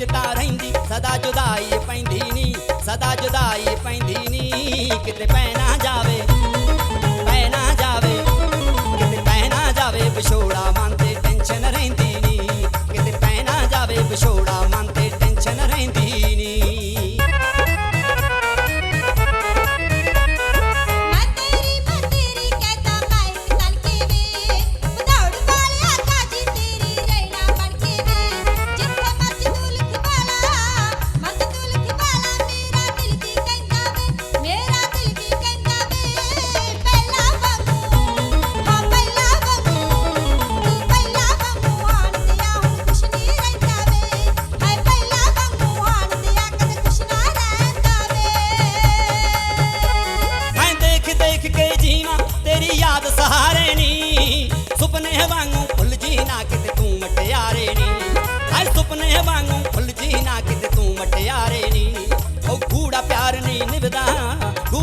ਵਿੱਚ ਤਾਂ ਰਹਿੰਦੀ ਸਦਾ ਜੁਦਾਈ ਪੈਂਦੀ ਨਹੀਂ ਸਦਾ ਜੁਦਾਈ ਪੈਂਦੀ ਨਹੀਂ ਕਿਤੇ ਪੈਣ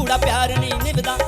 थोड़ा प्यार नहीं निभदा।